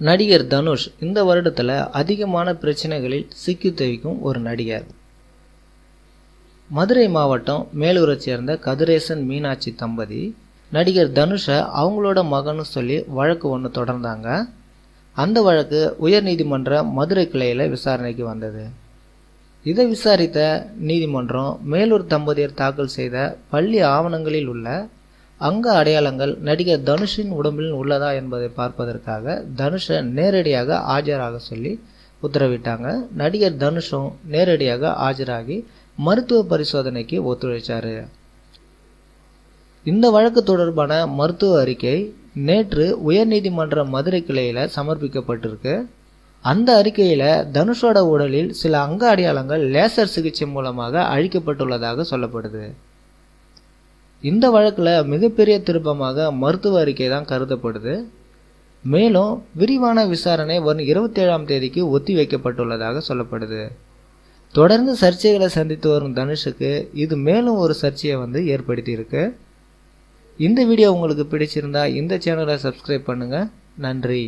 நடிகர் தனுஷ் இந்த வருடத்தில் அதிகமான பிரச்சனைகளில் சிக்கி தவிக்கும் ஒரு நடிகர். மதுரை மாவட்டம் மேலூரை சேர்ந்த கதிரேசன் மீனாட்சி தம்பதி நடிகர் தனுஷை அவங்களோட மகன்னு சொல்லி வழக்கு ஒன்று தொடர்ந்தாங்க. அந்த வழக்கு உயர்நீதிமன்ற மதுரை கிளையில் விசாரணைக்கு வந்தது. இதை விசாரித்த நீதிமன்றம் மேலூர் தம்பதியர் தாக்கல் செய்த பள்ளி ஆவணங்களில் உள்ள அங்க அடையாளங்கள் நடிகர் தனுஷின் உடம்பில் உள்ளதா என்பதை பார்ப்பதற்காக தனுஷை நேரடியாக ஆஜராக சொல்லி உத்தரவிட்டாங்க. நடிகர் தனுஷும் நேரடியாக ஆஜராகி மருத்துவ பரிசோதனைக்கு ஒத்துழைச்சாரு. இந்த வழக்கு தொடர்பான மருத்துவ அறிக்கை நேற்று உயர்நீதிமன்ற மதுரை கிளையில் சமர்ப்பிக்கப்பட்டிருக்கு. அந்த அறிக்கையில் தனுஷோட உடலில் சில அங்க அடையாளங்கள் லேசர் சிகிச்சை மூலமாக அழிக்கப்பட்டுள்ளதாக சொல்லப்படுது. இந்த வழக்கில் மிகப்பெரிய திருப்பமாக மருத்துவ அறிக்கை தான் கருதப்படுது. மேலும் விரிவான விசாரணை வரும் இருபத்தேழாம் தேதிக்கு ஒத்தி வைக்கப்பட்டுள்ளதாக சொல்லப்படுது. தொடர்ந்து சர்ச்சைகளை சந்தித்து வரும் தனுஷுக்கு இது மேலும் ஒரு சர்ச்சையை வந்து ஏற்படுத்தியிருக்கு இந்த வீடியோ உங்களுக்கு பிடிச்சிருந்தா இந்த சேனலை சப்ஸ்கிரைப் பண்ணுங்கள் நன்றி.